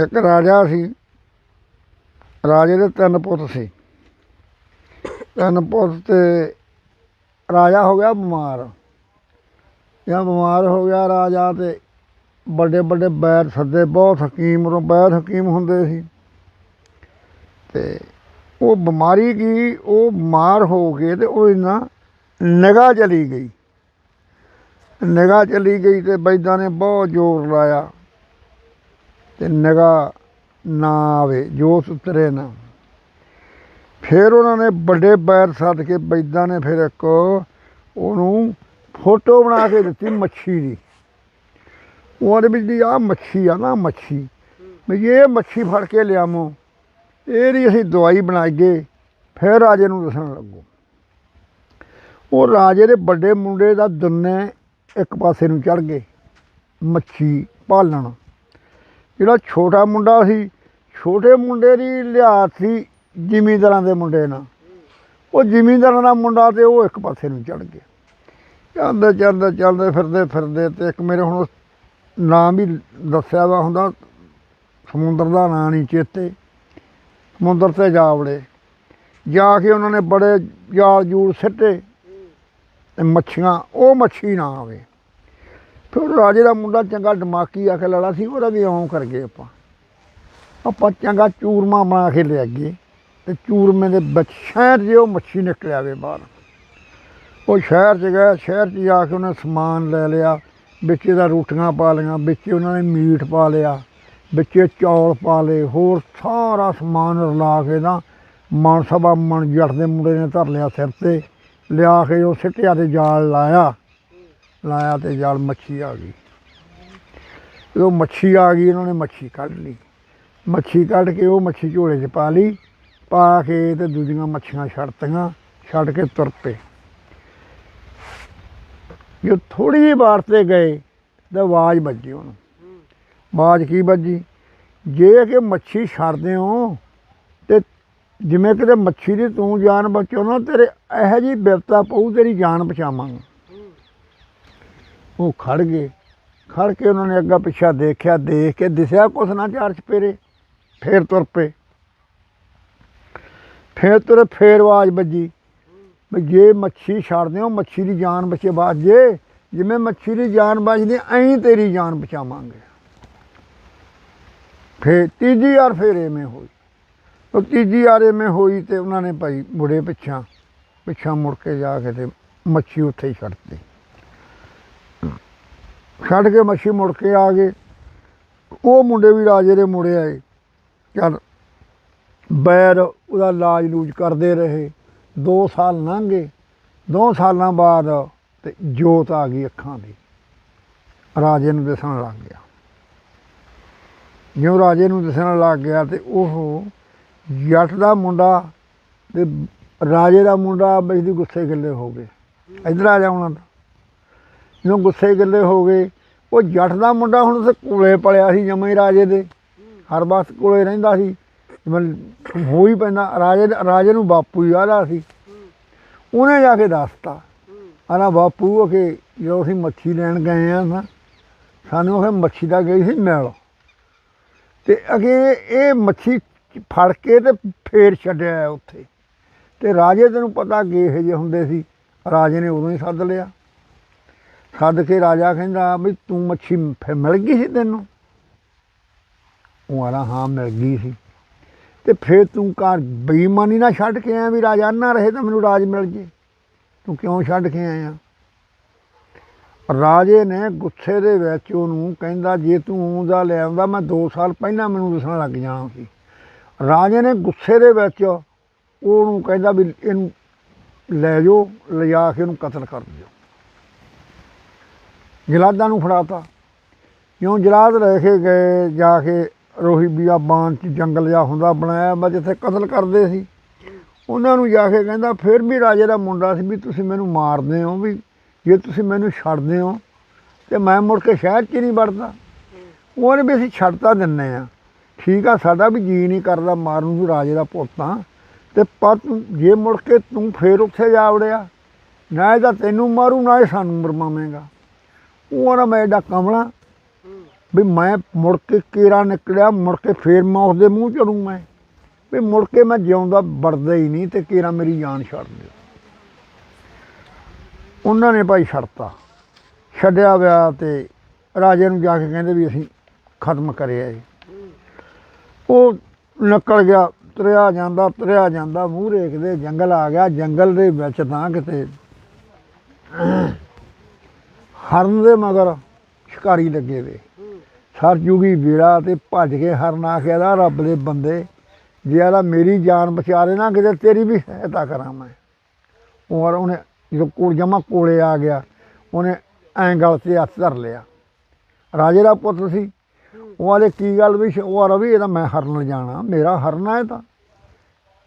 ਇੱਕ ਰਾਜਾ ਸੀ। ਰਾਜੇ ਦੇ ਤਿੰਨ ਪੁੱਤ ਸੀ। ਤਿੰਨ ਪੁੱਤ ਤੇ ਰਾਜਾ ਹੋ ਗਿਆ ਬਿਮਾਰ। ਜਾਂ ਬਿਮਾਰ ਹੋ ਗਿਆ ਰਾਜਾ ਤੇ ਵੱਡੇ ਵੱਡੇ ਬੈਦ ਸੱਦੇ, ਬਹੁਤ ਹਕੀਮ ਰੋ ਬੈਦ ਹਕੀਮ ਹੁੰਦੇ ਸੀ। ਤੇ ਉਹ ਬਿਮਾਰੀ ਕੀ? ਉਹ ਬਿਮਾਰ ਹੋ ਗਏ ਤੇ ਉਹ ਇਹਨਾਂ ਨਿਗਾਹ ਚਲੀ ਗਈ। ਨਿਗਾਹ ਚਲੀ ਗਈ ਤੇ ਬੈਦਾਂ ਨੇ ਬਹੁਤ ਜ਼ੋਰ ਲਾਇਆ। ਤੇ ਨਿਗਾਹ ਨਾ ਆਵੇ ਜੋਤ ਉਤਰੇ ਨਾ। ਫਿਰ ਉਹਨਾਂ ਨੇ ਵੱਡੇ ਬੈਰ ਸੱਦ ਕੇ ਬੈਦਾਂ ਨੇ ਫਿਰ ਇੱਕ ਉਹਨੂੰ ਫੋਟੋ ਬਣਾ ਕੇ ਦਿੱਤੀ ਮੱਛੀ ਦੀ। ਉਹਦੇ ਵਿੱਚ ਦੀ ਆ ਮੱਛੀ ਆ ਨਾ, ਮੱਛੀ। ਵੀ ਇਹ ਮੱਛੀ ਫੜ ਕੇ ਲਿਆਵੋ, ਇਹਦੀ ਅਸੀਂ ਦਵਾਈ ਬਣਾਈਏ, ਫਿਰ ਰਾਜੇ ਨੂੰ ਦੱਸਣ ਲੱਗੋ। ਉਹ ਰਾਜੇ ਦੇ ਵੱਡੇ ਮੁੰਡੇ ਦਾ ਦੁੰਨੇ ਇੱਕ ਪਾਸੇ ਨੂੰ ਚੜ ਗਏ, ਮੱਛੀ ਪਾਲਣ। ਜਿਹੜਾ ਛੋਟਾ ਮੁੰਡਾ ਸੀ, ਛੋਟੇ ਮੁੰਡੇ ਦੀ ਲਿਹਾਜ਼ ਸੀ ਜ਼ਿਮੀਂਦਾਰਾਂ ਦੇ ਮੁੰਡੇ ਨਾਲ। ਉਹ ਜ਼ਿਮੀਂਦਾਰਾਂ ਦਾ ਮੁੰਡਾ ਤੇ ਉਹ ਇੱਕ ਪਾਸੇ ਨੂੰ ਚੜ ਗਿਆ। ਚੱਲਦੇ ਚੱਲਦੇ ਚੱਲਦੇ ਫਿਰਦੇ ਫਿਰਦੇ ਤੇ ਇੱਕ ਮੇਰੇ ਹੁਣ ਨਾਮ ਵੀ ਦੱਸਿਆ ਵਾ ਹੁੰਦਾ, ਸਮੁੰਦਰ ਦਾ ਨਾਂ ਨਹੀਂ ਚੇਤੇ। ਸਮੁੰਦਰ ਤੇ ਜਾ ਵੜੇ। ਜਾ ਕੇ ਉਹਨਾਂ ਨੇ ਬੜੇ ਜਾਲ ਜੂਲ ਸਿੱਟੇ ਤੇ ਮੱਛੀਆਂ, ਉਹ ਮੱਛੀ ਨਾ ਆਵੇ। ਫਿਰ ਰਾਜੇ ਦਾ ਮੁੰਡਾ ਚੰਗਾ ਦਿਮਾਗੀ ਆ ਕੇ ਲੜਾ ਸੀ, ਉਹਦਾ ਵੀ ਇਉਂ ਕਰ ਗਏ ਆਪਾਂ। ਆਪਾਂ ਚੰਗਾ ਚੂਰਮਾ ਬਣਾ ਕੇ ਲਿਆ ਗਏ ਤੇ ਚੂਰਮੇ ਦੇ ਵਿੱਚ ਸ਼ਹਿਰ ਜੇ ਉਹ ਮੱਛੀ ਨਿਕਲ ਆਵੇ ਬਾਹਰ। ਉਹ ਸ਼ਹਿਰ 'ਚ ਗਿਆ ਸ਼ਹਿਰ 'ਚ ਜਾ ਕੇ ਉਹਨੇ ਸਮਾਨ ਲੈ ਲਿਆ, ਵਿੱਚ ਇਹਦਾ ਰੋਟੀਆਂ ਪਾ ਲਈਆਂ, ਵਿੱਚ ਉਹਨਾਂ ਨੇ ਮੀਟ ਪਾ ਲਿਆ, ਵਿੱਚ ਚੌਲ ਪਾ ਲਏ, ਹੋਰ ਸਾਰਾ ਸਮਾਨ ਰਲਾ ਕੇ ਨਾ ਮਨ ਸਭਾ ਮਨ ਜੱਟ ਦੇ ਮੁੰਡੇ ਨੇ ਧਰ ਲਿਆ ਸਿਰ ਤੇ, ਲਿਆ ਕੇ ਉਹ ਸਿੱਟਿਆ ਤੇ ਜਾਲ ਲਾਇਆ। ਲਾਇਆ ਤੇ ਜਾਲ ਮੱਛੀ ਆ ਗਈ। ਜਦੋਂ ਮੱਛੀ ਆ ਗਈ ਇਹਨਾਂ ਨੇ ਮੱਛੀ ਕੱਢ ਲਈ। ਮੱਛੀ ਕੱਢ ਕੇ ਉਹ ਮੱਛੀ ਝੋਲੇ 'ਚ ਪਾ ਲਈ, ਪਾ ਕੇ ਤੇ ਦੂਜੀਆਂ ਮੱਛੀਆਂ ਛੱਡਤੀਆਂ ਛੱਡ ਕੇ ਤੁਰ ਪਏ। ਜੋ ਥੋੜੀ ਜਿਹੀ ਵਾਰ ਤੇ ਗਏ, ਤਾਂ ਆਵਾਜ਼ ਵੱਜੀ ਉਹਨੂੰ। ਆਵਾਜ਼ ਕੀ ਵੱਜੀ? ਜੇ ਕਿ ਮੱਛੀ ਛੱਡਦੇ ਹੋ, ਤੇ ਜਿਵੇਂ ਕਿਤੇ ਮੱਛੀ ਦੀ ਤੂੰ ਜਾਨ ਬਚਾਉਣਾ, ਤੇਰੇ ਇਹੋ ਜੀ ਬਿਪਤਾ ਪਊ, ਤੇਰੀ ਜਾਨ ਬਚਾਵਾਂਗੇ। ਉਹ ਖੜ ਗਏ। ਖੜ ਕੇ ਉਹਨਾਂ ਨੇ ਅੱਗਾ ਪਿੱਛਾ ਦੇਖਿਆ, ਦੇਖ ਕੇ ਦਿਸਿਆ ਕੁਛ ਨਾ ਚਾਰ ਚਪੇਰੇ ਫੇਰ ਤੁਰ ਪਏ। ਫੇਰ ਤੁਰੇ, ਫੇਰ ਆਵਾਜ਼ ਵੱਜੀ। ਵੀ ਜੇ ਮੱਛੀ ਛੱਡਦੇ ਹੋ, ਮੱਛੀ ਦੀ ਜਾਨ ਬਚੇ ਬਾਅਦ ਜੇ। ਜਿਵੇਂ ਮੱਛੀ ਦੀ ਜਾਨ ਬਚਦੀ ਐਂ ਤੇਰੀ ਜਾਨ ਬਚਾਵਾਂਗੇ। ਫੇਰ ਤੀਜੀ ਵਾਰ ਫੇਰ ਐਵੇਂ ਹੋਈ। ਉਹ ਤੀਜੀ ਵਾਰ ਐਵੇਂ ਹੋਈ ਤੇ ਉਹਨਾਂ ਨੇ ਭਾਈ ਮੁੜੇ ਪਿੱਛਾ। ਪਿੱਛਾ ਮੁੜ ਕੇ ਜਾ ਕੇ ਤੇ ਮੱਛੀ ਉੱਥੇ ਹੀ ਛੱਡਤੀ ਛੱਡ ਕੇ ਮੱਛੀ ਮੁੜ ਕੇ ਆ ਗਏ। ਉਹ ਮੁੰਡੇ ਵੀ ਰਾਜੇ ਦੇ ਮੁੜੇ ਆਏ। ਚੱਲ, ਬੈਰ ਉਹਦਾ ਇਲਾਜ ਲੂਜ ਕਰਦੇ ਰਹੇ। 2 ਸਾਲ ਲੰਘ ਗਏ। 2 ਸਾਲਾਂ ਬਾਅਦ ਤੇ ਜੋਤ ਆ ਗਈ ਅੱਖਾਂ ਦੀ। ਰਾਜੇ ਨੂੰ ਦਿਸਣ ਲੱਗ ਗਿਆ। ਜਿਉਂ ਰਾਜੇ ਨੂੰ ਦਿਸਣ ਲੱਗ ਗਿਆ ਤੇ ਉਹ ਜੱਟ ਦਾ ਮੁੰਡਾ ਤੇ ਰਾਜੇ ਦਾ ਮੁੰਡਾ ਬਈ ਗੁੱਸੇ ਗਿੱਲੇ ਹੋ ਗਏ। ਇਧਰ ਆ ਜਾ ਉਹਨਾਂ ਦਾ ਜਦੋਂ ਗੁੱਸੇ ਗਿੱਲੇ ਹੋ ਗਏ। ਉਹ ਜੱਟ ਦਾ ਮੁੰਡਾ ਹੁਣ ਤੇ ਕੋਲੇ ਪਲਿਆ ਸੀ ਜਮੇ ਰਾਜੇ ਦੇ। ਹਰ ਵਕਤ ਕੋਲੇ ਰਹਿੰਦਾ ਸੀ। ਮਤਲਬ ਹੋ ਹੀ ਪੈਂਦਾ। ਰਾਜੇ ਰਾਜੇ ਨੂੰ ਬਾਪੂ ਹੀ ਆਦਾ ਸੀ। ਉਹਨੇ ਜਾ ਕੇ ਦੱਸਤਾ। ਆਨਾ ਬਾਪੂ ਕਿ ਜਦੋਂ ਅਸੀਂ ਮੱਛੀ ਲੈਣ ਗਏ ਆ ਨਾ, ਸਾਨੂੰ ਉਹ ਮੱਛੀ ਦਾ ਗਈ ਸੀ ਮਿਲ। ਤੇ ਅਗੇ ਇਹ ਮੱਛੀ ਫੜ ਕੇ ਤੇ ਫੇਰ ਛੱਡਿਆ ਉੱਥੇ। ਤੇ ਰਾਜੇ ਤੈਨੂੰ ਪਤਾ ਗਏ ਜੇ ਹੁੰਦੇ ਸੀ। ਰਾਜੇ ਨੇ ਉਦੋਂ ਹੀ ਸੱਦ ਲਿਆ। ਸੱਦ ਕੇ ਰਾਜਾ ਕਹਿੰਦਾ ਵੀ ਤੂੰ ਮੱਛੀ ਫਿਰ ਮਿਲ ਗਈ ਸੀ ਤੈਨੂੰ? ਉਹ ਆਲਾ ਹਾਂ, ਮਿਲ ਗਈ ਸੀ। ਤੇ ਫਿਰ ਤੂੰ ਘਰ ਬੇਈਮਾਨੀ ਨਾ ਛੱਡ ਕੇ ਆਇਆ ਵੀ ਰਾਜਾ ਨਾ ਰਹੇ ਤਾਂ ਮੈਨੂੰ ਰਾਜ ਮਿਲ ਜੇ। ਤੂੰ ਕਿਉਂ ਛੱਡ ਕੇ ਆਇਆ? ਰਾਜੇ ਨੇ ਗੁੱਸੇ ਦੇ ਵਿੱਚ ਉਹਨੂੰ ਕਹਿੰਦਾ, ਜੇ ਤੂੰ ਉਹਦਾ ਲੈ ਆਉਂਦਾ, ਮੈਂ 2 ਸਾਲ ਪਹਿਲਾਂ ਮੈਨੂੰ ਦੱਸਣ ਲੱਗ ਜਾਣਾ ਸੀ। ਰਾਜੇ ਨੇ ਗੁੱਸੇ ਦੇ ਵਿੱਚ ਉਹਨੂੰ ਕਹਿੰਦਾ ਵੀ ਇਹਨੂੰ ਲੈ ਜਾਓ, ਲਿਜਾ ਕੇ ਉਹਨੂੰ ਕਤਲ ਕਰ ਦਿਓ। ਜਲਾਦਾਂ ਨੂੰ ਫੜਾਤਾ। ਕਿਉਂ ਜਲਾਦ ਰਹਿ ਕੇ ਗਏ, ਜਾ ਕੇ ਰੋਹੀ ਬਿਆਬਾਨ ਚ ਜੰਗਲ ਜਿਹਾ ਹੁੰਦਾ ਬਣਾਇਆ, ਮੈਂ ਜਿੱਥੇ ਕਤਲ ਕਰਦੇ ਸੀ। ਉਹਨਾਂ ਨੂੰ ਜਾ ਕੇ ਕਹਿੰਦਾ, ਫਿਰ ਵੀ ਰਾਜੇ ਦਾ ਮੁੰਡਾ ਸੀ ਵੀ ਤੁਸੀਂ ਮੈਨੂੰ ਮਾਰਦੇ ਹੋ ਵੀ, ਜੇ ਤੁਸੀਂ ਮੈਨੂੰ ਛੱਡਦੇ ਹੋ, ਤੇ ਮੈਂ ਮੁੜ ਕੇ ਸ਼ਹਿਰ 'ਚ ਨਹੀਂ ਵੜਦਾ। ਉਹਨੇ ਵੀ ਅਸੀਂ ਛੱਡਤਾ ਦਿੰਨੇ ਆ। ਠੀਕ ਆ, ਸਾਡਾ ਵੀ ਜੀ ਨਹੀਂ ਕਰਦਾ ਮਾਰਨ ਨੂੰ ਰਾਜੇ ਦਾ ਪੁੱਤਾਂ ਤੇ ਪਰ ਤੂੰ, ਜੇ ਮੁੜ ਕੇ ਤੂੰ ਫੇਰ ਉੱਥੇ ਜਾ ਵੜਿਆ, ਨਾ ਇਹਦਾ ਤੈਨੂੰ ਮਾਰੂ, ਨਾ ਇਹ ਸਾਨੂੰ ਮਰਮਾਵੇਂਗਾ। ਉਹ ਨਾ ਮੈਂ ਐਡਾ ਕਮਲਾ। ਵੀ ਮੈਂ ਮੁੜ ਕੇ ਕੇਰਾ ਨਿਕਲਿਆ, ਮੁੜ ਕੇ ਫੇਰ ਮੈਂ ਉਸਦੇ ਮੂੰਹ ਚੜੂ ਮੈਂ। ਵੀ ਮੁੜ ਕੇ ਮੈਂ ਜਿਉਂਦਾ ਵੜਦਾ ਹੀ ਨਹੀਂ ਤੇ ਕੇਰਾ ਮੇਰੀ ਜਾਨ ਛੱਡ ਦਿਓ। ਉਹਨਾਂ ਨੇ ਭਾਈ ਛੱਡਤਾ। ਛੱਡਿਆ ਵਿਆ ਤੇ ਰਾਜੇ ਨੂੰ ਜਾ ਕੇ ਕਹਿੰਦੇ ਵੀ ਅਸੀਂ ਖਤਮ ਕਰਿਆ ਇਹ। ਉਹ ਨਿਕਲ ਗਿਆ, ਤਰਿਆ ਜਾਂਦਾ ਤਰਿਆ ਜਾਂਦਾ, ਮੂੰਹ ਰੇਖਦੇ ਜੰਗਲ ਆ ਗਿਆ। ਜੰਗਲ ਦੇ ਵਿੱਚ ਤਾਂ ਕਿਤੇ ਹਰਨ ਦੇ ਮਗਰ ਸ਼ਿਕਾਰੀ ਲੱਗੇ ਵੇ। ਸਰ ਜੂਗੀ ਵੇਲਾ ਤੇ ਭੱਜ ਕੇ ਹਰਨ ਆ ਕੇ ਦਾ ਰੱਬ ਦੇ ਬੰਦੇ, ਜੇ ਆਲਾ ਮੇਰੀ ਜਾਨ ਬਚਾ ਦੇ ਨਾ ਕਿਤੇ, ਤੇਰੀ ਵੀ ਸਹਾਇਤਾ ਕਰਾਂ ਮੈਂ। ਔਰ ਉਹਨੇ ਜਦੋਂ ਕੋਲ ਜਮਾ ਕੋਲੇ ਆ ਗਿਆ, ਉਹਨੇ ਐਂ ਗਲ ਤੇ ਹੱਥ ਧਰ ਲਿਆ। ਰਾਜੇ ਦਾ ਪੁੱਤ ਸੀ। ਉਹ ਆਲੇ ਕੀ ਗੱਲ ਵੀ ਉਹ ਆ ਰਵੀ ਇਹਦਾ ਮੈਂ ਹਰਨ ਜਾਣਾ, ਮੇਰਾ ਹਰਨਾ ਹੈ ਤਾਂ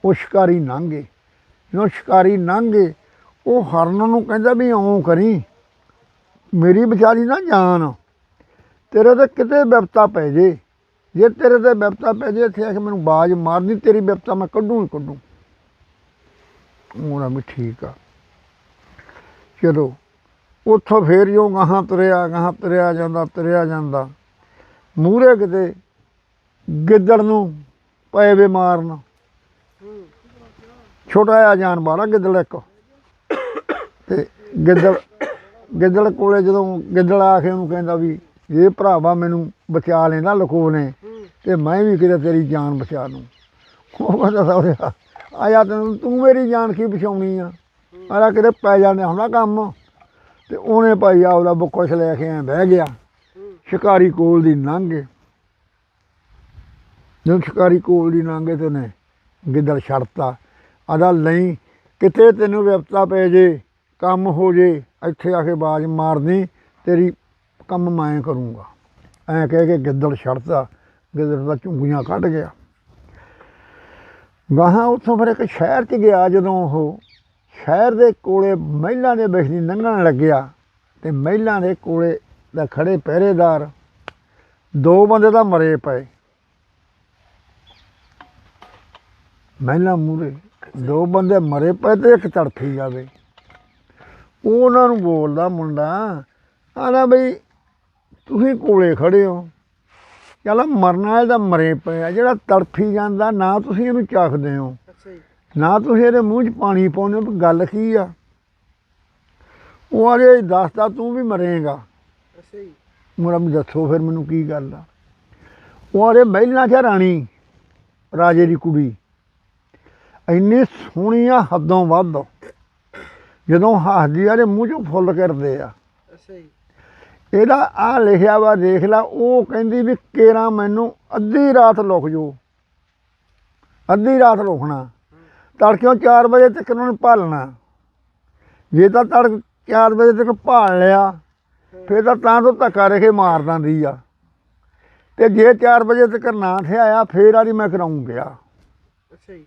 ਉਹ ਸ਼ਿਕਾਰੀ ਲੰਘੇ ਜਦੋਂ ਸ਼ਿਕਾਰੀ ਲੰਘੇ ਉਹ ਹਰਨ ਨੂੰ ਕਹਿੰਦਾ ਵੀ ਇਉਂ ਕਰੀ। ਮੇਰੀ ਵਿਚਾਰੀ ਨਾ ਜਾਨ ਤੇਰੇ ਤੇ ਕਿਤੇ ਬਿਪਤਾ ਪੈ ਜੇ। ਜੇ ਤੇਰੇ ਤੇ ਬਿਪਤਾ ਪੈ ਜੇ, ਇੱਥੇ ਆ ਕੇ ਮੈਨੂੰ ਬਾਜ ਮਾਰਨੀ, ਤੇਰੀ ਬਿਪਤਾ ਮੈਂ ਕੱਢੂ ਹੀ ਕੱਢੂ। ਉਹਨਾਂ ਵੀ ਠੀਕ ਆ। ਚਲੋ ਉੱਥੋਂ ਫੇਰ ਜੋ ਗਾਹਾਂ ਤੁਰਿਆ ਗਾਹਾਂ ਤੁਰਿਆ ਜਾਂਦਾ, ਤਰਿਆ ਜਾਂਦਾ। ਮੂਹਰੇ ਕਿਤੇ ਗਿੱਦੜ ਨੂੰ ਪਏ ਵੇ ਮਾਰਨ। ਛੋਟਾ ਜਿਹਾ ਜਾਨ ਆ ਗਿੱਦੜ ਇੱਕ। ਤੇ ਗਿੱਦੜ ਗਿੱਦੜ ਕੋਲੇ ਜਦੋਂ ਗਿੱਦੜ ਆ ਕੇ ਉਹਨੂੰ ਕਹਿੰਦਾ ਵੀ ਜੇ ਭਰਾਵਾ ਮੈਨੂੰ ਬਚਾ ਲੈਂਦਾ ਲਕੋ ਨੇ ਤੇ ਮੈਂ ਵੀ ਕਿਤੇ ਤੇਰੀ ਜਾਨ ਬਚਾ ਲੂੰ। ਉਹ ਕਹਿੰਦਾ ਸੌਰਿਆ ਆਇਆ ਤੈਨੂੰ, ਤੂੰ ਮੇਰੀ ਜਾਨ ਕੀ ਬਚਾਉਣੀ ਆ? ਆਲਾ ਕਿਤੇ ਪੈ ਜਾਂਦੇ ਹੁੰਦਾ ਕੰਮ। ਤੇ ਉਹਨੇ ਭਾਈ ਆਪਦਾ ਬੁੱਕਸ਼ ਲੈ ਕੇ ਐ ਬਹਿ ਗਿਆ। ਸ਼ਿਕਾਰੀ ਕੋਲ ਦੀ ਲੰਘੇ ਜਦੋਂ ਸ਼ਿਕਾਰੀ ਕੋਲ ਦੀ ਲੰਘੇ ਤੇ ਉਹਨੇ ਗਿੱਦੜ ਛੱਡਤਾ। ਆਦਾ ਨਹੀਂ, ਕਿਤੇ ਤੈਨੂੰ ਵਿਪਤਾ ਪੈ ਜੇ ਕੰਮ ਹੋ ਜੇ, ਇੱਥੇ ਆ ਕੇ ਬਾਜ ਮਾਰਨੀ, ਤੇਰੀ ਕੰਮ ਮੈਂ ਕਰੂੰਗਾ। ਐਂ ਕਹਿ ਕੇ ਗਿੱਦੜ ਛੱਡਤਾ, ਗਿੱਦੜ ਦਾ ਝੁੰਗੀਆਂ ਕੱਢ ਗਿਆ। ਗਾਹਾਂ ਉੱਥੋਂ ਫਿਰ ਇੱਕ ਸ਼ਹਿਰ 'ਚ ਗਿਆ ਜਦੋਂ ਉਹ ਸ਼ਹਿਰ ਦੇ ਕੋਲੇ ਮਹਿਲਾਂ ਦੇ ਬੈਠੀ ਲੰਘਣ ਲੱਗਿਆ ਤੇ ਮਹਿਲਾਂ ਦੇ ਕੋਲੇ ਦਾ ਖੜੇ ਪਹਿਰੇਦਾਰ ਦੋ ਬੰਦੇ ਤਾਂ ਮਰੇ ਪਏ। ਮਹਿਲਾ ਮੂਰੇ ਦੋ ਬੰਦੇ ਮਰੇ ਪਏ ਤੇ ਇੱਕ ਤੜਫੀ ਜਾਵੇ। ਉਹਨਾਂ ਨੂੰ ਬੋਲਦਾ ਮੁੰਡਾ ਆਂਦਾ ਬਈ ਤੁਸੀਂ ਕੋਲੇ ਖੜੇ ਹੋ। ਚੱਲ ਮਰਨ ਤਾਂ ਮਰੇ ਪਏ ਆ ਜਿਹੜਾ ਤੜਫੀ ਜਾਂਦਾ ਨਾ ਤੁਸੀਂ ਇਹਨੂੰ ਚਾਖਦੇ ਹੋ। ਨਾ ਤੁਸੀਂ ਇਹਦੇ ਮੂੰਹ 'ਚ ਪਾਣੀ ਪਾਉਂਦੇ ਹੋ ਗੱਲ ਕੀ ਆ? ਉਹ ਆਲੇ ਦੱਸਦਾ ਤੂੰ ਵੀ ਮਰੇਗਾ। ਮੇਰਾ ਵੀ ਦੱਸੋ ਫਿਰ ਮੈਨੂੰ ਕੀ ਗੱਲ ਆ। ਉਹ ਆਲੇ ਮਹਿਲਾਂ 'ਚ ਰਾਣੀ ਰਾਜੇ ਦੀ ਕੁੜੀ। ਇੰਨੀ ਸੋਹਣੀ ਆ ਹੱਦੋਂ ਵੱਧ। ਜਦੋਂ ਹੱਸਦੀ ਆ ਦੇ ਮੂੰਹ 'ਚੋਂ ਫੁੱਲ ਕਰਦੇ ਆ। ਅੱਛਾ ਜੀ। ਇਹਦਾ ਆ ਲਿਖਿਆ ਵਾ ਦੇਖ ਲਾ ਉਹ ਕਹਿੰਦੀ ਵੀ ਕੇਰਾ ਮੈਨੂੰ ਅੱਧੀ ਰਾਤ ਲੁਕ ਜੋ। ਅੱਧੀ ਰਾਤ ਰੁਕਣਾ। ਤੜਕਿਓਂ 4 ਵਜੇ ਤੱਕ ਉਹਨਾਂ ਨੂੰ ਭਾਲਣਾ। ਜੇ ਤਾਂ ਤੜਕ 4 ਵਜੇ ਤੱਕ ਭਾਲ ਲਿਆ ਫਿਰ ਤਾਂ ਤਾਂ ਤੋਂ ਧੱਕਾ ਰਖੇ ਮਾਰ ਦਿੰਦੀ ਆ। ਤੇ ਜੇ 4 ਵਜੇ ਤੱਕ ਨਾ ਥਿਆਇਆ ਫੇਰ ਆਰੀ ਮੈਂ ਕਰਾਉਂ ਗਿਆ। ਅੱਛਾ ਜੀ।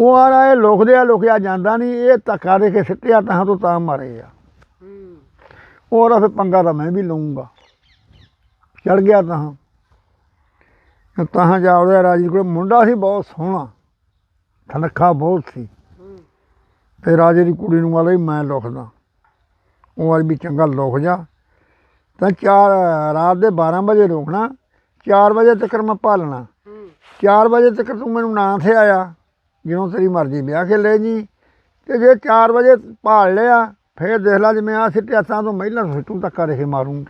ਉਹ ਆ ਇਹ ਲੁਕਦੇ ਆ ਲੁਕਿਆ ਜਾਂਦਾ ਨਹੀਂ ਇਹ ਧੱਕਾ ਦੇ ਕੇ ਸਿੱਟਿਆ ਤਾਂ ਤੋਂ ਤਾਂ ਮਾਰੇ ਆ। ਹੂੰ। ਹੋਰ ਆ ਫਿਰ ਪੰਗਾ ਤਾਂ ਮੈਂ ਵੀ ਲਊਂਗਾ। ਚੜ ਗਿਆ ਤਾਂ। ਤਾਂ ਜਾ ਉਹਦੇ ਰਾਜੀ ਕੋਲ ਮੁੰਡਾ ਸੀ ਬਹੁਤ ਸੋਹਣਾ ਤਨਖਾ ਬਹੁਤ ਸੀ। ਤੇ ਰਾਜੇ ਦੀ ਕੁੜੀ ਨੂੰ ਵਾਲਾ ਹੀ ਮੈਂ ਲੁਕਦਾ। ਉਹ ਵਾਲੀ ਵੀ ਚੰਗਾ ਲੁਕ ਜਾ। ਤਾਂ ਚਾਰ ਰਾਤ ਦੇ 12 ਵਜੇ ਰੋਕਣਾ 4 ਵਜੇ ਤੱਕ ਮੈਂ ਭਾਲਣਾ। ਹੂੰ। 4 ਵਜੇ ਤੱਕ ਤੂੰ ਮੈਨੂੰ ਨਾ ਥੇ ਆਇਆ। ਜਿਉਂ ਤੇਰੀ ਮਰਜ਼ੀ ਵਿਆਹ ਕੇ ਲੈ ਜੀ। ਤੇ ਜੇ 4 ਵਜੇ ਭਾਲ ਲਿਆ, ਫੇਰ ਦੇਖ ਲਾ ਜਿਵੇਂ ਆ ਸਿੱਟਿਆ ਤਾਂ ਤੋਂ ਮਹਿਲਾ ਨੂੰ ਸਿੱਟੂ ਧੱਕਾ ਰਹੇ ਮਾਰੂੰਗੀ।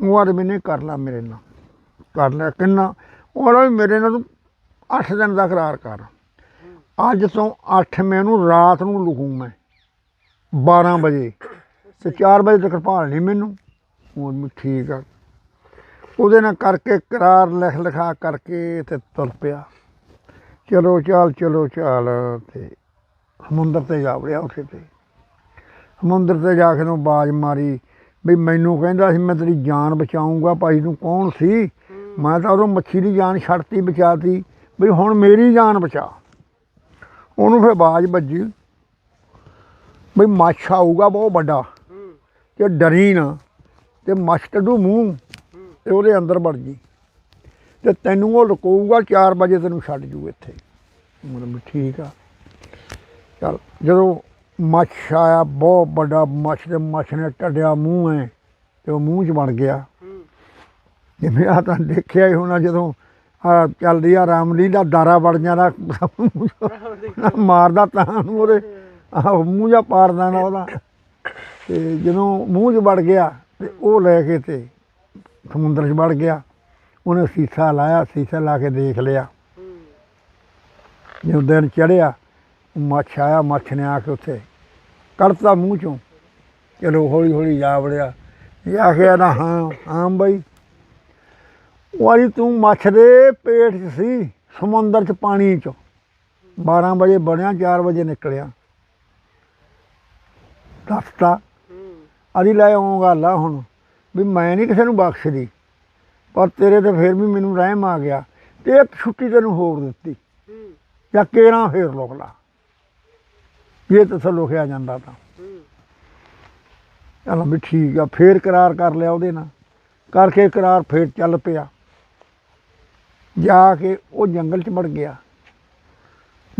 ਉਹ ਆਦ ਮੈਨੇ ਕਰ ਲਾ ਮੇਰੇ ਨਾਲ। ਕਰ ਲਿਆ ਕਿੰਨਾ? ਉਹ ਵੀ ਮੇਰੇ ਨਾਲ ਤੂੰ 8 ਦਿਨ ਦਾ ਕਰਾਰ ਕਰ। ਅੱਜ ਤੋਂ 8 ਮੈਨੂੰ ਰਾਤ ਨੂੰ ਲੁਕੂ ਮੈਂ 12 ਵਜੇ। ਤੇ 4 ਵਜੇ ਤੱਕ ਭਾਲ ਨਹੀਂ ਮੈਨੂੰ। ਉਹ ਠੀਕ ਆ। ਉਹਦੇ ਨਾਲ ਕਰਕੇ ਕਰਾਰ ਲਿਖ ਲਿਖਾ ਕਰਕੇ ਤੇ ਤੁਰ ਪਿਆ। ਚਲੋ ਚਾਲ ਚਲੋ ਚਾਲ ਤੇ ਸਮੁੰਦਰ ਤੇ ਜਾ ਵੜਿਆ ਉੱਥੇ ਤੇ। ਸਮੁੰਦਰ ਤੇ ਜਾ ਕੇ ਨੂੰ ਬਾਜ ਮਾਰੀ ਵੀ ਮੈਨੂੰ ਕਹਿੰਦਾ ਸੀ ਮੈਂ ਤੇਰੀ ਜਾਨ ਬਚਾਉਂਗਾ ਭਾਈ ਤੂੰ ਕੌਣ ਸੀ? ਮੈਂ ਤਾਂ ਉਦੋਂ ਮੱਛੀ ਦੀ ਜਾਨ ਛੱਡਤੀ ਬਚਾਤੀ ਵੀ ਹੁਣ ਮੇਰੀ ਜਾਨ ਬਚਾ। ਉਹਨੂੰ ਫਿਰ ਬਾਜ ਵੱਜੀ। ਵੀ ਮੱਛ ਆਊਗਾ ਬਹੁਤ ਵੱਡਾ। ਤੇ ਡਰੀ ਨਾ ਤੇ ਮੱਛ ਕੱਢੂ ਮੂੰਹ ਤੇ ਉਹਦੇ ਅੰਦਰ ਵੜ ਜੀ ਤੇ ਤੈਨੂੰ ਉਹ ਲੁਕਾਊਗਾ 4 ਵਜੇ ਤੈਨੂੰ ਛੱਡ ਜੂ ਇੱਥੇ। ਮਤਲਬ ਠੀਕ ਆ। ਚਲ, ਜਦੋਂ ਮੱਛ ਆਇਆ, ਬਹੁਤ ਵੱਡਾ ਮੱਛ ਦੇ ਮੱਛ ਨੇ ਟੱਡਿਆ ਮੂੰਹ ਐ ਤੇ ਉਹ ਮੂੰਹ 'ਚ ਵੜ ਗਿਆ। ਜਿਵੇਂ ਆ ਤਾਂ ਦੇਖਿਆ ਹੀ ਹੋਣਾ ਜਦੋਂ ਆ ਚੱਲਦੀ ਆ ਰਾਮਲੀਲਾ ਦਾਰਾ ਵੜ ਜਾਂਦਾ। ਮਾਰਦਾ ਤਾਂ ਉਹਦੇ। ਆਹ ਮੂੰਹ ਜਾ ਪਾਰਦਾ ਨਾ ਉਹਦਾ। ਤੇ ਜਦੋਂ ਮੂੰਹ 'ਚ ਵੜ ਗਿਆ ਤੇ ਉਹ ਲੈ ਕੇ ਤੇ ਸਮੁੰਦਰ 'ਚ ਵੜ ਗਿਆ। ਉਹਨੇ ਸੀਸਾ ਲਾਇਆ ਸੀਸਾ ਲਾ ਕੇ ਦੇਖ ਲਿਆ। ਜਦੋਂ ਦਿਨ ਚੜਿਆ ਮੱਛ ਆਇਆ ਮੱਛ ਨੇ ਆ ਕੇ ਉੱਥੇ ਕੱਢਤਾ ਮੂੰਹ ਚੋਂ। ਚਲੋ ਹੌਲੀ ਹੌਲੀ ਜਾ ਵੜਿਆ। ਜਾ ਕੇ ਨਾ ਹਾਂ ਹਾਂ ਬਈ। ਵਾਰੀ ਤੂੰ ਮੱਛ ਦੇ ਪੇਟ 'ਚ ਸੀ ਸਮੁੰਦਰ 'ਚ ਪਾਣੀ 'ਚ। 12 ਵਜੇ ਬਣਿਆ 4 ਵਜੇ ਨਿਕਲਿਆ। ਦੱਸਤਾ। ਅਦੀ ਲੈ ਆਉਂ ਗੱਲ ਆ ਹੁਣ ਵੀ ਮੈਂ ਨਹੀਂ ਕਿਸੇ ਨੂੰ ਬਖਸ਼ਦੀ। ਪਰ ਤੇਰੇ ਤੇ ਫਿਰ ਵੀ ਮੈਨੂੰ ਰਹਿਮ ਆ ਗਿਆ ਤੇ ਇੱਕ ਛੁੱਟੀ ਤੈਨੂੰ ਹੋਰ ਦਿੱਤੀ। ਜਾਂ ਕੇਰਾਂ ਫੇਰ ਲੋਕ ਲਾ। ਇਹ ਤਾਂ ਲਿਖਿਆ ਜਾਂਦਾ ਤਾਂ। ਹੂੰ ਚਲ ਵੀ ਠੀਕ ਆ, ਫੇਰ ਕਰਾਰ ਕਰ ਲਿਆ ਉਹਦੇ ਨਾਲ। ਕਰਕੇ ਕਰਾਰ ਫੇਰ ਚੱਲ ਪਿਆ। ਜਾ ਕੇ ਉਹ ਜੰਗਲ ਚ ਵੜ ਗਿਆ।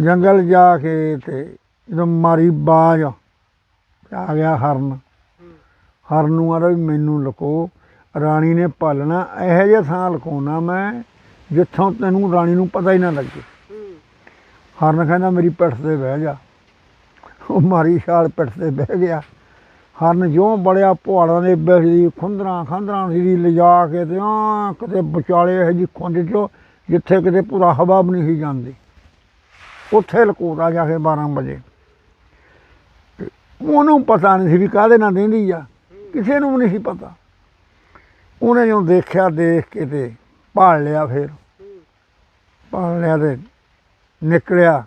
ਜੰਗਲ ਜਾ ਕੇ ਤੇ ਜਦੋਂ ਮਾਰੀ ਬਾਜ ਆ ਗਿਆ ਹਰਨ। ਹਰਨ ਨੂੰ ਆਦਾ ਵੀ ਮੈਨੂੰ ਲੁਕੋ। ਰਾਣੀ ਨੇ ਪਾਲਣਾ, ਇਹੋ ਜਿਹਾ ਥਾਂ ਲੁਕਾਉਣਾ ਮੈਂ, ਜਿੱਥੋਂ ਤੈਨੂੰ ਰਾਣੀ ਨੂੰ ਪਤਾ ਹੀ ਨਾ ਲੱਗੇ। ਹਰਨ ਕਹਿੰਦਾ, ਮੇਰੀ ਪਿੱਠ ਤੇ ਬਹਿ ਜਾ। ਉਹ ਮਾਰੀ ਛਾਲ ਪਿੱਠ ਤੇ ਬਹਿ ਗਿਆ। ਹਰਨ ਜਿਉਂ ਬੜਿਆ ਪਹਾੜਾਂ ਦੇ ਵਿੱਚ ਦੀ ਖੁੰਦਰਾਂ ਖਾਂਦਰਾਂ ਦੀ ਲਿਜਾ ਕੇ ਤੇ ਆ ਕਿਤੇ ਵਿਚਾਲੇ ਇਹ ਜੀ ਖੁੰਡ ਚੋਂ ਜਿੱਥੇ ਕਿਤੇ ਪੂਰਾ ਹਵਾ ਵੀ ਨਹੀਂ ਸੀ ਜਾਂਦੀ। ਉੱਥੇ ਲਕੋਤਾ ਜਾ ਕੇ 12 ਵਜੇ। ਉਹਨੂੰ ਪਤਾ ਨਹੀਂ ਸੀ ਵੀ ਕਾਹਦੇ ਨਾਲ ਦਿੰਦੀ ਆ। ਕਿਸੇ ਨੂੰ ਵੀ ਨਹੀਂ ਸੀ ਪਤਾ। ਉਹਨੇ ਜਦੋਂ ਦੇਖਿਆ, ਦੇਖ ਕੇ ਤੇ ਭਾਲ ਲਿਆ ਫਿਰ। ਭਾਲ ਲਿਆ ਤੇ ਨਿਕਲਿਆ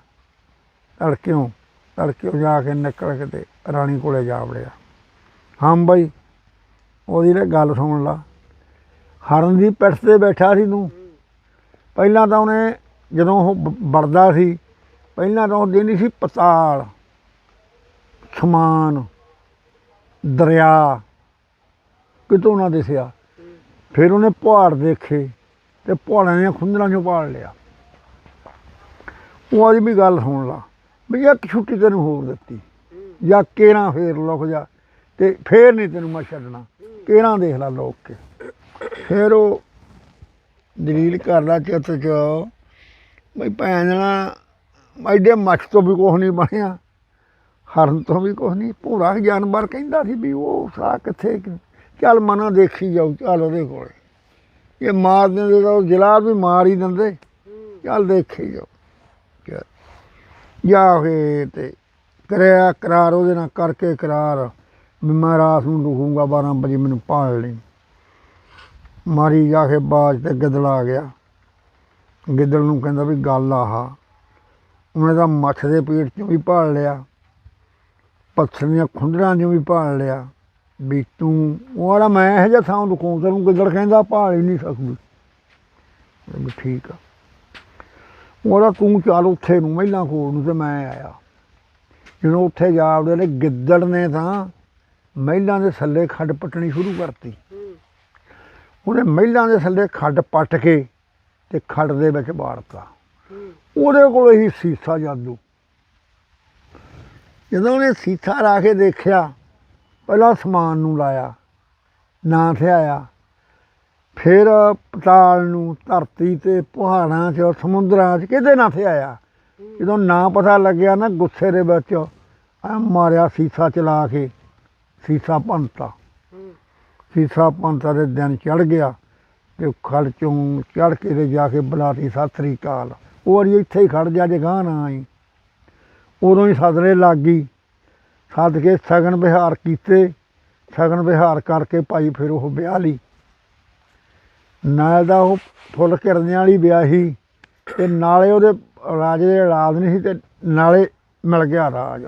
ਤੜਕਿਓਂ ਤੜਕਿਓਂ ਜਾ ਕੇ ਨਿਕਲ ਕੇ ਤੇ ਰਾਣੀ ਕੋਲੇ ਜਾ ਵੜਿਆ। ਹਾਂ ਬਈ, ਉਹਦੀ ਨਾ ਗੱਲ ਸੁਣ ਲਾ। ਹਰਨ ਦੀ ਪਿੱਠ ਤੇ ਬੈਠਾ ਸੀ ਤੂੰ। ਪਹਿਲਾਂ ਤਾਂ ਉਹਨੇ ਜਦੋਂ ਉਹ ਵੜਦਾ ਸੀ, ਪਹਿਲਾਂ ਤਾਂ ਉਹ ਦੇਣੀ ਸੀ ਪਤਾਲ, ਸਮਾਨ, ਦਰਿਆ। ਕਿਤੋਂ ਨਾ ਦਿਸਿਆ। ਫਿਰ ਉਹਨੇ ਪਹਾੜ ਦੇਖੇ ਤੇ ਪਹਾੜਾਂ ਦੀਆਂ ਖੁੰਦਰਾਂ ਚੋਂ ਪਾੜ ਲਿਆ। ਉਹ ਆਦੀ ਵੀ ਗੱਲ ਸੁਣ ਲਾ ਵੀ ਇੱਕ ਛੁੱਟੀ ਤੈਨੂੰ ਹੋਰ ਦਿੱਤੀ। ਜਾਂ ਕੇਰਾਂ ਫੇਰ ਲੁਕ ਜਾ ਤੇ ਫੇਰ ਨਹੀਂ ਤੈਨੂੰ ਮੈਂ ਛੱਡਣਾ। ਕੇਰਾਂ ਦੇਖ ਲੈ ਲੋਕ ਕੇ। ਫਿਰ ਉਹ ਦਲੀਲ ਕਰਦਾ ਚਿੱਤ ਚ ਬਈ ਭੈਣ ਐਡੇ ਮੱਛ ਤੋਂ ਵੀ ਕੁਛ ਨਹੀਂ ਬਣਿਆ। ਹਰਨ ਤੋਂ ਵੀ ਕੁਛ ਨਹੀਂ। ਭੂਰਾ ਜਾਨਵਰ ਕਹਿੰਦਾ ਸੀ ਵੀ ਉਹ ਸਾ ਕਿੱਥੇ ਚੱਲ ਮਨਾ ਦੇਖੀ ਜਾਊ ਚੱਲ ਉਹਦੇ ਕੋਲੇ। ਇਹ ਮਾਰ ਦਿੰਦੇ ਤਾਂ ਉਹ ਜਲਾਦ ਵੀ ਮਾਰ ਹੀ ਦਿੰਦੇ। ਚੱਲ ਦੇਖੀ ਜਾਓ ਚੱਲ। ਜਾ ਕੇ ਤੇ ਕਰਿਆ ਕਰਾਰ ਉਹਦੇ ਨਾਲ ਕਰਕੇ ਕਰਾਰ। ਵੀ ਮੈਂ ਰਾਤ ਨੂੰ ਰੁਕੂੰਗਾ 12 ਵਜੇ, ਮੈਨੂੰ ਭਾਲ ਲਈ। ਮਾਰੀ ਜਾ ਕੇ ਬਾਜ ਤੇ ਗਿੱਦੜ ਆ ਗਿਆ। ਗਿੱਦੜ ਨੂੰ ਕਹਿੰਦਾ ਵੀ ਗੱਲ ਆਹਾ। ਉਹਨੇ ਤਾਂ ਮੱਛ ਦੇ ਪੇਟ ਚੋਂ ਵੀ ਭਾਲ ਲਿਆ। ਪੱਥਰ ਦੀਆਂ ਖੁੰਦਰਾਂ ਚੋਂ ਵੀ ਭਾਲ ਲਿਆ। ਬੀਤੂ ਤੂੰ, ਉਹ ਆਲਾ ਮੈਂ ਇਹੋ ਜਿਹਾ ਥਾਂ ਰੁਕੂੰ ਤੈਨੂੰ ਗਿੱਦੜ ਕਹਿੰਦਾ, ਭਾਲ ਹੀ ਨਹੀਂ ਸਕਦੀ। ਮੈਂ ਠੀਕ ਆ। ਉਹਦਾ ਤੂੰ ਚੱਲ ਉੱਥੇ ਨੂੰ, ਮਹਿਲਾ ਕੋਲ ਨੂੰ ਤੇ ਮੈਂ ਆਇਆ। ਜਦੋਂ ਉੱਥੇ ਜਾ ਵੜੇ ਨੇ ਗਿੱਦੜ ਨੇ ਤਾਂ ਮਹਿਲਾਂ ਦੇ ਥੱਲੇ ਖੱਡ ਪੱਟਣੀ ਸ਼ੁਰੂ ਕਰਤੀ। ਉਹਨੇ ਮਹਿਲਾਂ ਦੇ ਥੱਲੇ ਖੱਡ ਪੱਟ ਕੇ ਤੇ ਖੱਡ ਦੇ ਵਿੱਚ ਬਾੜਤਾ ਉਹਦੇ ਕੋਲ ਹੀ ਸੀਸਾ ਜਾਦੂ। ਜਦੋਂ ਉਹਨੇ ਸੀਸਾ ਲਾ ਕੇ ਦੇਖਿਆ ਪਹਿਲਾਂ ਸਮਾਨ ਨੂੰ ਲਾਇਆ, ਨਾਂ ਥਿਆਇਆ ਫਿਰ ਪਤਾਲ ਨੂੰ ਧਰਤੀ ਤੇ ਪਹਾੜਾਂ 'ਚ, ਸਮੁੰਦਰਾਂ 'ਚ ਕਿਤੇ ਨਾ ਥਿਆਇਆ ਜਦੋਂ ਨਾਂ ਪਤਾ ਲੱਗਿਆ ਨਾ ਗੁੱਸੇ ਦੇ ਵਿੱਚ ਆ ਮਾਰਿਆ ਸੀਸਾ ਚਲਾ ਕੇ, ਸੀਸਾ ਭੰਨਤਾ। ਹੂੰ ਸੀਸਾ ਪੰਤਾ ਦੇ ਦਿਨ ਚੜ ਗਿਆ ਤੇ ਖੜ ਚੋਂ ਚੜ ਕੇ ਤੇ ਜਾ ਕੇ ਬੁਲਾਤੀ, ਸਤਿ ਸ੍ਰੀ ਅਕਾਲ। ਉਹ ਅੜੀ ਇੱਥੇ ਹੀ ਖੜ ਜਾ, ਜੇ ਗਾਂ ਨਾ ਆਈ। ਉਦੋਂ ਹੀ ਸਦਰੇ ਲੱਗ ਗਈ। ਸੱਦ ਕੇ ਸਗਨ ਵਿਹਾਰ ਕੀਤੇ, ਸਗਨ ਵਿਹਾਰ ਕਰਕੇ ਭਾਈ ਫਿਰ ਉਹ ਵਿਆਹ ਲਈ। ਨਾਲ ਦਾ ਉਹ ਫੁੱਲ ਕਿਰਨਿਆਂ ਵਾਲੀ ਵਿਆਹੀ ਤੇ ਨਾਲੇ ਉਹਦੇ ਰਾਜੇ ਦੇ ਔਲਾਦ ਨਹੀਂ ਸੀ ਤੇ ਨਾਲੇ ਮਿਲ ਗਿਆ ਰਾਜ।